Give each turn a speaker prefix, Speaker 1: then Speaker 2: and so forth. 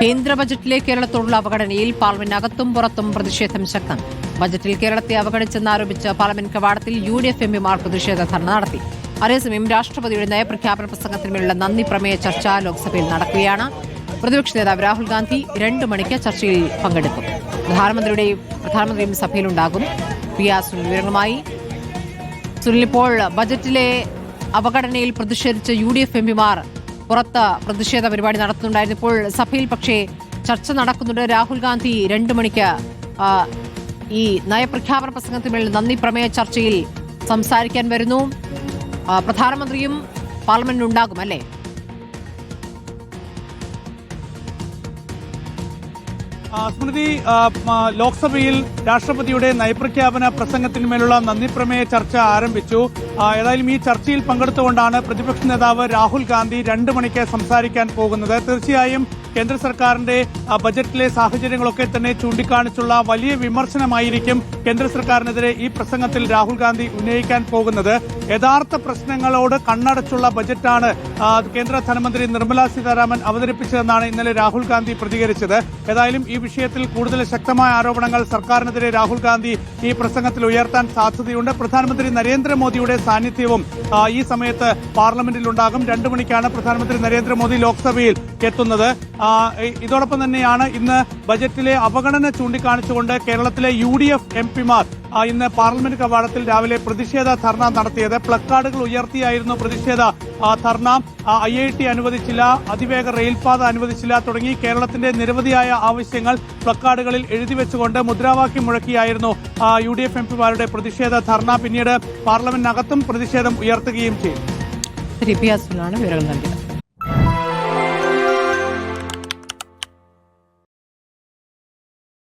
Speaker 1: കേന്ദ്ര ബജറ്റിലെ കേരളത്തോടുള്ള അവഗണനയിൽ പാർലമെന്റിനകത്തും പുറത്തും പ്രതിഷേധം ശക്തം. ബജറ്റിൽ കേരളത്തെ അവഗണിച്ചെന്നാരോപിച്ച് പാർലമെന്റ് കവാടത്തിൽ യു ഡി എഫ് എംപിമാർ പ്രതിഷേധ ധർണ നടത്തി. അതേസമയം രാഷ്ട്രപതിയുടെ നയപ്രഖ്യാപന പ്രസംഗത്തിന്മേലുള്ള നന്ദി പ്രമേയ ചർച്ച ലോക്സഭയിൽ നടക്കുകയാണ്. പ്രതിപക്ഷ നേതാവ് രാഹുൽ ഗാന്ധി രണ്ടു മണിക്ക് ചർച്ചയിൽ പങ്കെടുക്കും. പ്രധാനമന്ത്രിയുടെയും പ്രധാനമന്ത്രിയും സഭയിലുണ്ടാകും. സുനിൽ വിവരങ്ങളുമായി. സുനിൽ ഇപ്പോൾ ബജറ്റിലെ അവഗണനയിൽ പ്രതിഷേധിച്ച് യു ഡി എഫ് എംപിമാർ പുറത്ത് പ്രതിഷേധ പരിപാടി നടത്തുന്നുണ്ടായിരുന്നു. ഇപ്പോൾ സഭയിൽ പക്ഷേ ചർച്ച നടക്കുന്നുണ്ട്. രാഹുൽ ഗാന്ധി രണ്ടു മണിക്ക് ഈ നയപ്രഖ്യാപന പ്രസംഗത്തിന്മേൽ നന്ദി പ്രമേയ ചർച്ചയിൽ സംസാരിക്കാൻ വരുന്നു. പ്രധാനമന്ത്രിയും പാർലമെന്റിൽ ഉണ്ടാകും
Speaker 2: അല്ലേ? സ്മൃതി ലോക്സഭയിൽ രാഷ്ട്രപതിയുടെ നയപ്രഖ്യാപന പ്രസംഗത്തിന്മേലുള്ള നന്ദി പ്രമേയ ചർച്ച ആരംഭിച്ചു. ഏതായാലും ഈ ചർച്ചയിൽ പങ്കെടുത്തുകൊണ്ടാണ് പ്രതിപക്ഷ നേതാവ് രാഹുൽ ഗാന്ധി രണ്ട് മണിക്ക് സംസാരിക്കാൻ പോകുന്നത്. തീർച്ചയായും കേന്ദ്ര സർക്കാരിന്റെ ബജറ്റിലെ സാഹചര്യങ്ങളൊക്കെ തന്നെ ചൂണ്ടിക്കാണിച്ചുള്ള വലിയ വിമർശനമായിരിക്കും കേന്ദ്ര സർക്കാരിനെതിരെ ഈ പ്രസംഗത്തിൽ രാഹുൽ ഗാന്ധി ഉന്നയിക്കാൻ പോകുന്നത്. യഥാർത്ഥ പ്രശ്നങ്ങളോട് കണ്ണടച്ചുള്ള ബജറ്റാണ് കേന്ദ്ര ധനമന്ത്രി നിർമ്മലാ സീതാരാമൻ അവതരിപ്പിച്ചതെന്നാണ് ഇന്നലെ രാഹുൽ ഗാന്ധി പ്രതികരിച്ചത്. ഏതായാലും ഈ വിഷയത്തിൽ കൂടുതൽ ശക്തമായ ആരോപണങ്ങൾ സർക്കാരിനെതിരെ രാഹുൽ ഗാന്ധി ഈ പ്രസംഗത്തിൽ ഉയർത്താൻ സാധ്യതയുണ്ട്. പ്രധാനമന്ത്രി നരേന്ദ്രമോദിയുടെ സാന്നിധ്യവും ഈ സമയത്ത് പാർലമെന്റിൽ ഉണ്ടാകും രണ്ടു മണിക്കാണ് പ്രധാനമന്ത്രി നരേന്ദ്രമോദി ലോക്സഭയിൽ. എത്തുന്നത് ഇതോടൊപ്പം തന്നെയാണ് ഇന്ന് ബജറ്റിലെ അവഗണന ചൂണ്ടിക്കാണിച്ചുകൊണ്ട് കേരളത്തിലെ യു ഡി എഫ് എം പിമാർ ഇന്ന് പാർലമെന്റ് കവാടത്തിൽ രാവിലെ പ്രതിഷേധ ധർണ നടത്തിയത്. പ്ലക്കാർഡുകൾ ഉയർത്തിയായിരുന്നു പ്രതിഷേധ ധർണ. ഐ ഐ ടി അനുവദിച്ചില്ല അതിവേഗ റെയിൽപാത അനുവദിച്ചില്ല. തുടങ്ങി കേരളത്തിന്റെ നിരവധിയായ ആവശ്യങ്ങൾ പ്ലക്കാർഡുകളിൽ എഴുതി വെച്ചുകൊണ്ട് മുദ്രാവാക്യം മുഴക്കിയായിരുന്നു യു ഡി എഫ് എം പിമാരുടെ പ്രതിഷേധ ധർണ. പിന്നീട് പാർലമെന്റിനകത്തും പ്രതിഷേധം ഉയർത്തുകയും ചെയ്തു.
Speaker 1: വിവരങ്ങൾ നൽകിയത്.